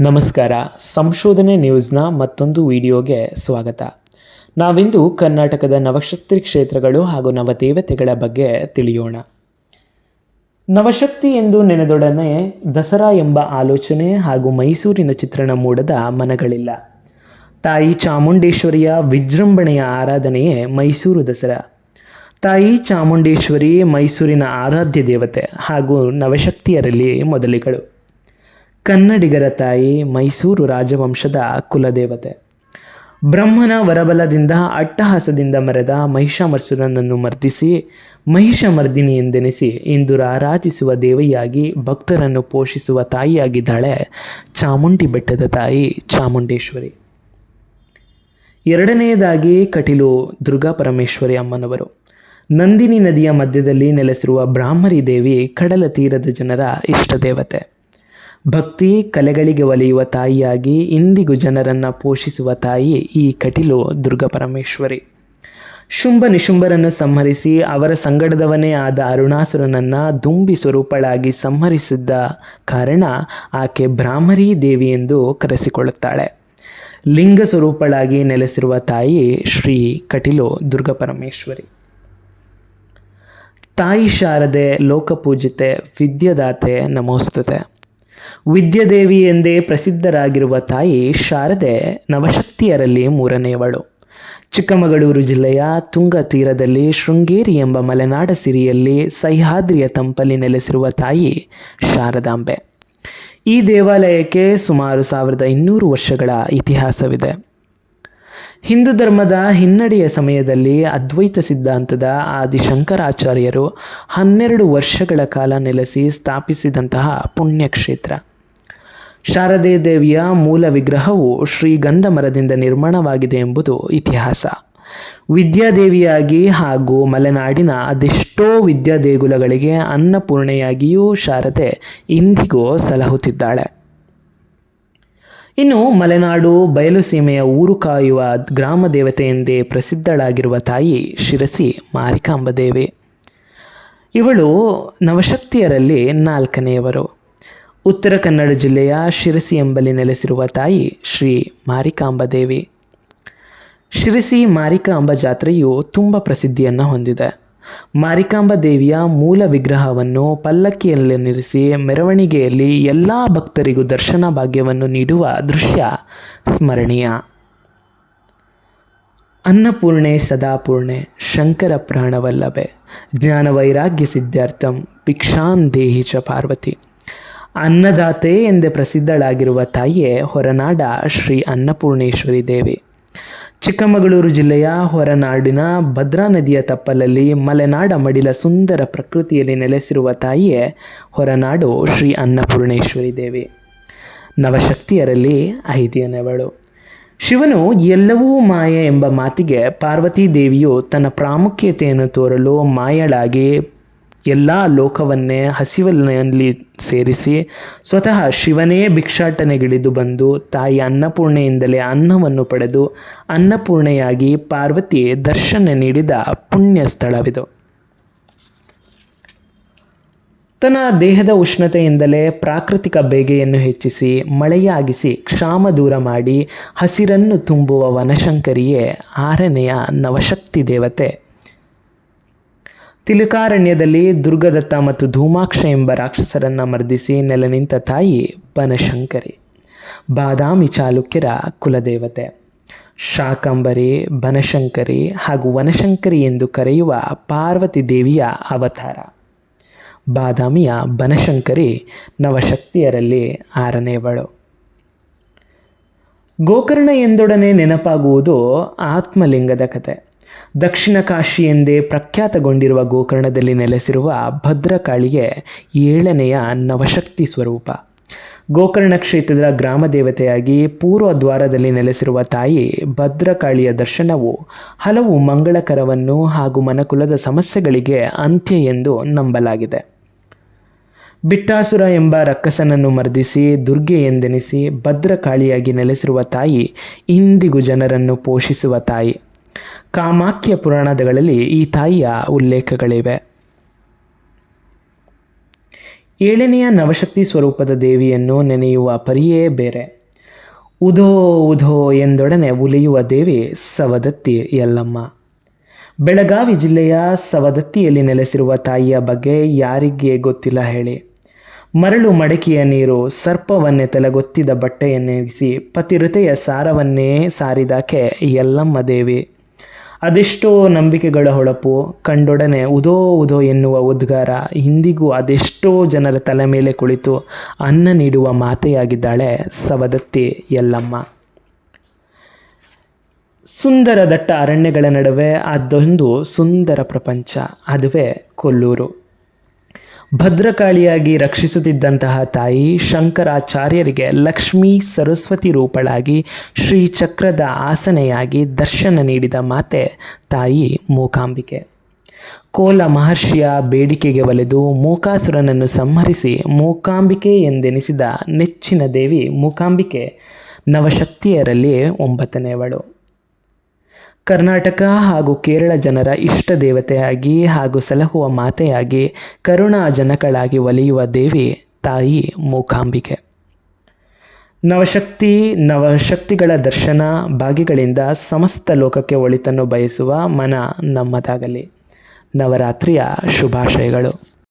ನಮಸ್ಕಾರ. ಸಂಶೋಧನೆ ನ್ಯೂಸ್ನ ಮತ್ತೊಂದು ವಿಡಿಯೋಗೆ ಸ್ವಾಗತ. ನಾವಿಂದು ಕರ್ನಾಟಕದ ನವಶಕ್ತಿ ಕ್ಷೇತ್ರಗಳು ಹಾಗೂ ನವದೇವತೆಗಳ ಬಗ್ಗೆ ತಿಳಿಯೋಣ. ನವಶಕ್ತಿ ಎಂದು ನೆನೆದೊಡನೆ ದಸರಾ ಎಂಬ ಆಲೋಚನೆ ಹಾಗೂ ಮೈಸೂರಿನ ಚಿತ್ರಣ ಮೂಡದ ಮನಗಳಿಲ್ಲ. ತಾಯಿ ಚಾಮುಂಡೇಶ್ವರಿಯ ವಿಜೃಂಭಣೆಯ ಆರಾಧನೆಯೇ ಮೈಸೂರು ದಸರಾ. ತಾಯಿ ಚಾಮುಂಡೇಶ್ವರಿ ಮೈಸೂರಿನ ಆರಾಧ್ಯ ದೇವತೆ ಹಾಗೂ ನವಶಕ್ತಿಯರಲ್ಲಿ ಮೊದಲಿಗಳು. ಕನ್ನಡಿಗರ ತಾಯಿ ಮೈಸೂರು ರಾಜವಂಶದ ಕುಲದೇವತೆ. ಬ್ರಹ್ಮನ ವರಬಲದಿಂದ ಅಟ್ಟಹಾಸದಿಂದ ಮರೆದ ಮಹಿಷಾಮರ್ಸುರನನ್ನು ಮರ್ದಿಸಿ, ಮಹಿಷಮರ್ದಿನಿ ಎಂದೆನಿಸಿ ಇಂದು ಆರಾಧಿಸುವ ದೇವಿಯಾಗಿ ಭಕ್ತರನ್ನು ಪೋಷಿಸುವ ತಾಯಿಯಾಗಿದ್ದಾಳೆ ಚಾಮುಂಡಿ ಬೆಟ್ಟದ ತಾಯಿ ಚಾಮುಂಡೇಶ್ವರಿ. ಎರಡನೆಯದಾಗಿ ಕಟೀಲು ದುರ್ಗಾ ಪರಮೇಶ್ವರಿ ಅಮ್ಮನವರು. ನಂದಿನಿ ನದಿಯ ಮಧ್ಯದಲ್ಲಿ ನೆಲೆಸಿರುವ ಬ್ರಾಹ್ಮರಿ ದೇವಿ ಕಡಲ ತೀರದ ಜನರ ಇಷ್ಟ ದೇವತೆ ಭಕ್ತಿ ಕಲೆಗಳಿಗೆ ಒಲಿಯುವ ತಾಯಿಯಾಗಿ ಇಂದಿಗೂ ಜನರನ್ನು ಪೋಷಿಸುವ ತಾಯಿ ಈ ಕಟಿಲು ದುರ್ಗಾ ಪರಮೇಶ್ವರಿ. ಶುಂಭ ನಿಶುಂಭರನ್ನು ಸಂಹರಿಸಿ ಅವರ ಸಂಗಡದವನೇ ಆದ ಅರುಣಾಸುರನನ್ನು ದುಂಬಿ ಸ್ವರೂಪಳಾಗಿ ಸಂಹರಿಸಿದ್ದ ಕಾರಣ ಆಕೆ ಬ್ರಾಹ್ಮರಿ ದೇವಿ ಎಂದು ಕರೆಸಿಕೊಳ್ಳುತ್ತಾಳೆ. ಲಿಂಗ ಸ್ವರೂಪಳಾಗಿ ನೆಲೆಸಿರುವ ತಾಯಿ ಶ್ರೀ ಕಟಿಲು ದುರ್ಗಾ ಪರಮೇಶ್ವರಿ. ತಾಯಿ ಶಾರದೆ ಲೋಕಪೂಜಿತೆ, ವಿದ್ಯದಾತೆ ನಮೋಸ್ತುತೆ. ವಿದ್ಯಾದೇವಿ ಎಂದೇ ಪ್ರಸಿದ್ಧರಾಗಿರುವ ತಾಯಿ ಶಾರದೆ ನವಶಕ್ತಿಯರಲ್ಲಿ ಮೂರನೆಯವಳು. ಚಿಕ್ಕಮಗಳೂರು ಜಿಲ್ಲೆಯ ತುಂಗ ತೀರದಲ್ಲಿ ಶೃಂಗೇರಿ ಎಂಬ ಮಲೆನಾಡ ಸಿರಿಯಲ್ಲಿ ಸಹ್ಯಾದ್ರಿಯ ತಂಪಲ್ಲಿ ನೆಲೆಸಿರುವ ತಾಯಿ ಶಾರದಾಂಬೆ. ಈ ದೇವಾಲಯಕ್ಕೆ ಸುಮಾರು ಸಾವಿರದ ಇನ್ನೂರು ವರ್ಷಗಳ ಇತಿಹಾಸವಿದೆ. ಹಿಂದೂ ಧರ್ಮದ ಹಿನ್ನಡೆಯ ಸಮಯದಲ್ಲಿ ಅದ್ವೈತ ಸಿದ್ಧಾಂತದ ಆದಿಶಂಕರಾಚಾರ್ಯರು ಹನ್ನೆರಡು ವರ್ಷಗಳ ಕಾಲ ನೆಲೆಸಿ ಸ್ಥಾಪಿಸಿದಂತಹ ಪುಣ್ಯಕ್ಷೇತ್ರ. ಶಾರದೆ ದೇವಿಯ ಮೂಲ ವಿಗ್ರಹವು ಶ್ರೀಗಂಧ ಮರದಿಂದ ನಿರ್ಮಾಣವಾಗಿದೆ ಎಂಬುದು ಇತಿಹಾಸ. ವಿದ್ಯಾದೇವಿಯಾಗಿ ಹಾಗೂ ಮಲೆನಾಡಿನ ಅದೆಷ್ಟೋ ವಿದ್ಯಾದೇಗುಲಗಳಿಗೆ ಅನ್ನಪೂರ್ಣೆಯಾಗಿಯೂ ಶಾರದೆ ಇಂದಿಗೂ ಸಲಹುತ್ತಿದ್ದಾಳೆ. ಇನ್ನು ಮಲೆನಾಡು ಬಯಲುಸೀಮೆಯ ಊರು ಕಾಯುವ ಗ್ರಾಮ ದೇವತೆ ಎಂದೇ ಪ್ರಸಿದ್ಧಳಾಗಿರುವ ತಾಯಿ ಶಿರಸಿ ಮಾರಿಕಾಂಬ ದೇವಿ ಇವಳು ನವಶಕ್ತಿಯರಲ್ಲಿ ನಾಲ್ಕನೆಯವರು. ಉತ್ತರ ಕನ್ನಡ ಜಿಲ್ಲೆಯ ಶಿರಸಿ ಎಂಬಲ್ಲಿ ನೆಲೆಸಿರುವ ತಾಯಿ ಶ್ರೀ ಮಾರಿಕಾಂಬ ದೇವಿ ಶಿರಸಿ ಮಾರಿಕಾಂಬ ಜಾತ್ರೆಯು ತುಂಬ ಪ್ರಸಿದ್ಧಿಯನ್ನು ಹೊಂದಿದೆ. ಮಾರಿಕಾಂಬ ದೇವಿಯ ಮೂಲ ವಿಗ್ರಹವನ್ನು ಪಲ್ಲಕ್ಕಿಯಲ್ಲಿ ನಿಲ್ಲಿಸಿ ಮೆರವಣಿಗೆಯಲ್ಲಿ ಎಲ್ಲ ಭಕ್ತರಿಗೂ ದರ್ಶನ ಭಾಗ್ಯವನ್ನು ನೀಡುವ ದೃಶ್ಯ ಸ್ಮರಣೀಯ. ಅನ್ನಪೂರ್ಣೆ ಸದಾಪೂರ್ಣೆ ಶಂಕರ ಪ್ರಾಣವಲ್ಲಭೆ ಜ್ಞಾನ ವೈರಾಗ್ಯ ಸಿದ್ಧಾರ್ಥಂ ಭಿಕ್ಷಾನ್ ದೇಹಿ ಚ ಪಾರ್ವತಿ. ಅನ್ನದಾತೆ ಎಂದೇ ಪ್ರಸಿದ್ಧಳಾಗಿರುವ ತಾಯಿಯೇ ಹೊರನಾಡ ಶ್ರೀ ಅನ್ನಪೂರ್ಣೇಶ್ವರಿ ದೇವಿ. ಚಿಕ್ಕಮಗಳೂರು ಜಿಲ್ಲೆಯ ಹೊರನಾಡಿನ ಭದ್ರಾ ನದಿಯ ತಪ್ಪಲಲ್ಲಿ ಮಲೆನಾಡ ಮಡಿಲ ಸುಂದರ ಪ್ರಕೃತಿಯಲ್ಲಿ ನೆಲೆಸಿರುವ ತಾಯಿಯೇ ಹೊರನಾಡು ಶ್ರೀ ಅನ್ನಪೂರ್ಣೇಶ್ವರಿ ದೇವಿ. ನವಶಕ್ತಿಯರಲ್ಲಿ ಐದಿಯನವಳು ಶಿವನು ಎಲ್ಲವೂ ಮಾಯೆ ಎಂಬ ಮಾತಿಗೆ ಪಾರ್ವತೀ ದೇವಿಯು ತನ್ನ ಪ್ರಾಮುಖ್ಯತೆಯನ್ನು ತೋರಲು ಮಾಯಳಾಗಿ ಎಲ್ಲ ಲೋಕವನ್ನೇ ಹಸಿವಲ್ಲಿ ಸೇರಿಸಿ ಸ್ವತಃ ಶಿವನೇ ಭಿಕ್ಷಾಟನೆಗಿಳಿದು ಬಂದು ತಾಯಿ ಅನ್ನಪೂರ್ಣೆಯಿಂದಲೇ ಅನ್ನವನ್ನು ಪಡೆದು ಅನ್ನಪೂರ್ಣೆಯಾಗಿ ಪಾರ್ವತಿ ದರ್ಶನ ನೀಡಿದ ಪುಣ್ಯ ಸ್ಥಳವಿದು. ತನ್ನ ದೇಹದ ಉಷ್ಣತೆಯಿಂದಲೇ ಪ್ರಾಕೃತಿಕ ಬೇಗೆಯನ್ನು ಹೆಚ್ಚಿಸಿ ಮಳೆಯಾಗಿಸಿ ಕ್ಷಾಮ ದೂರ ಮಾಡಿ ಹಸಿರನ್ನು ತುಂಬುವ ವನಶಂಕರಿಯೇ ಆರನೆಯ ನವಶಕ್ತಿ ದೇವತೆ. ತಿಲಕಾರಣ್ಯದಲ್ಲಿ ದುರ್ಗದತ್ತ ಮತ್ತು ಧೂಮಾಕ್ಷ ಎಂಬ ರಾಕ್ಷಸರನ್ನು ಮರ್ದಿಸಿ ನೆಲೆ ನಿಂತ ತಾಯಿ ಬನಶಂಕರಿ. ಬಾದಾಮಿ ಚಾಲುಕ್ಯರ ಕುಲದೇವತೆ. ಶಾಕಂಬರಿ, ಬನಶಂಕರಿ ಹಾಗೂ ವನಶಂಕರಿ ಎಂದು ಕರೆಯುವ ಪಾರ್ವತಿ ದೇವಿಯ ಅವತಾರ. ಬಾದಾಮಿಯ ಬನಶಂಕರಿ ನವಶಕ್ತಿಯರಲ್ಲಿ ಆರನೇವಳು. ಗೋಕರ್ಣ ಎಂದೊಡನೆ ನೆನಪಾಗುವುದು ಆತ್ಮಲಿಂಗದ ಕತೆ. ದಕ್ಷಿಣ ಕಾಶಿ ಎಂದೇ ಪ್ರಖ್ಯಾತಗೊಂಡಿರುವ ಗೋಕರ್ಣದಲ್ಲಿ ನೆಲೆಸಿರುವ ಭದ್ರಕಾಳಿಗೆ ಏಳನೆಯ ನವಶಕ್ತಿ ಸ್ವರೂಪ. ಗೋಕರ್ಣ ಕ್ಷೇತ್ರದ ಗ್ರಾಮ ದೇವತೆಯಾಗಿ ಪೂರ್ವ ದ್ವಾರದಲ್ಲಿ ನೆಲೆಸಿರುವ ತಾಯಿ ಭದ್ರಕಾಳಿಯ ದರ್ಶನವು ಹಲವು ಮಂಗಳಕರವನ್ನು ಹಾಗೂ ಮನಕುಲದ ಸಮಸ್ಯೆಗಳಿಗೆ ಅಂತ್ಯ ಎಂದು ನಂಬಲಾಗಿದೆ. ಬಿಟ್ಟಾಸುರ ಎಂಬ ರಕ್ಕಸನನ್ನು ಮರ್ದಿಸಿ ದುರ್ಗೆ ಎಂದೆನಿಸಿ ಭದ್ರಕಾಳಿಯಾಗಿ ನೆಲೆಸಿರುವ ತಾಯಿ ಇಂದಿಗೂ ಜನರನ್ನು ಪೋಷಿಸುವ ತಾಯಿ. ಕಾಮಾಖ್ಯ ಪುರಾಣಗಳಲ್ಲಿ ಈ ತಾಯಿಯ ಉಲ್ಲೇಖಗಳಿವೆ. ಏಳನೆಯ ನವಶಕ್ತಿ ಸ್ವರೂಪದ ದೇವಿಯನ್ನು ನೆನೆಯುವ ಪರಿಯೇ ಬೇರೆ. ಉಧೋ ಉಧೋ ಎಂದೊಡನೆ ಉಲಿಯುವ ದೇವಿ ಸವದತ್ತಿ ಯಲ್ಲಮ್ಮ. ಬೆಳಗಾವಿ ಜಿಲ್ಲೆಯ ಸವದತ್ತಿಯಲ್ಲಿ ನೆಲೆಸಿರುವ ತಾಯಿಯ ಬಗ್ಗೆ ಯಾರಿಗೆ ಗೊತ್ತಿಲ್ಲ ಹೇಳಿ. ಮರಳು ಮಡಕೆಯ ನೀರು ಸರ್ಪವನ್ನೇ ತಲೆಗೊತ್ತಿದ ಬಟ್ಟೆಯನ್ನೆಸಿ ಪತಿರತೆಯ ಸಾರವನ್ನೇ ಸಾರಿದಾಕೆ ಯಲ್ಲಮ್ಮ ದೇವಿ. ಅದೆಷ್ಟೋ ನಂಬಿಕೆಗಳ ಹೊಳಪು, ಕಂಡೊಡನೆ ಉದೋ ಉದೋ ಎನ್ನುವ ಉದ್ಗಾರ, ಇಂದಿಗೂ ಅದೆಷ್ಟೋ ಜನರ ತಲೆ ಮೇಲೆ ಕುಳಿತು ಅನ್ನ ನೀಡುವ ಮಾತೆಯಾಗಿದ್ದಾಳೆ ಸವದತ್ತಿ ಯಲ್ಲಮ್ಮ. ಸುಂದರ ದಟ್ಟ ಅರಣ್ಯಗಳ ನಡುವೆ ಅದೊಂದು ಸುಂದರ ಪ್ರಪಂಚ, ಅದುವೇ ಕೊಲ್ಲೂರು. ಭದ್ರಕಾಳಿಯಾಗಿ ರಕ್ಷಿಸುತ್ತಿದ್ದಂತಹ ತಾಯಿ ಶಂಕರಾಚಾರ್ಯರಿಗೆ ಲಕ್ಷ್ಮೀ ಸರಸ್ವತಿ ರೂಪಳಾಗಿ ಶ್ರೀ ಚಕ್ರದ ಆಸನೆಯಾಗಿ ದರ್ಶನ ನೀಡಿದ ಮಾತೆ ತಾಯಿ ಮೂಕಾಂಬಿಕೆ. ಕೋಲ ಮಹರ್ಷಿಯ ಬೇಡಿಕೆಗೆ ಒಲೆದು ಮೂಕಾಸುರನನ್ನು ಸಂಹರಿಸಿ ಮೂಕಾಂಬಿಕೆ ಎಂದೆನಿಸಿದ ನೆಚ್ಚಿನ ದೇವಿ ಮೂಕಾಂಬಿಕೆ, ನವಶಕ್ತಿಯರಲ್ಲಿ ಒಂಬತ್ತನೆಯವಳು ಕರ್ನಾಟಕ ಹಾಗೂ ಕೇರಳ ಜನರ ಇಷ್ಟ ದೇವತೆಯಾಗಿ ಹಾಗೂ ಸಲಹುವ ಮಾತೆಯಾಗಿ ಕರುಣಾ ಜನಕಳಾಗಿ ಒಲಿಯುವ ದೇವಿ ತಾಯಿ ಮೂಕಾಂಬಿಕೆ. ನವಶಕ್ತಿ, ನವಶಕ್ತಿಗಳ ದರ್ಶನ ಭಾಗಿಗಳಿಂದ ಸಮಸ್ತ ಲೋಕಕ್ಕೆ ಒಳಿತನ್ನು ಬಯಸುವ ಮನ ನಮ್ಮದಾಗಲಿ. ನವರಾತ್ರಿಯ ಶುಭಾಶಯಗಳು.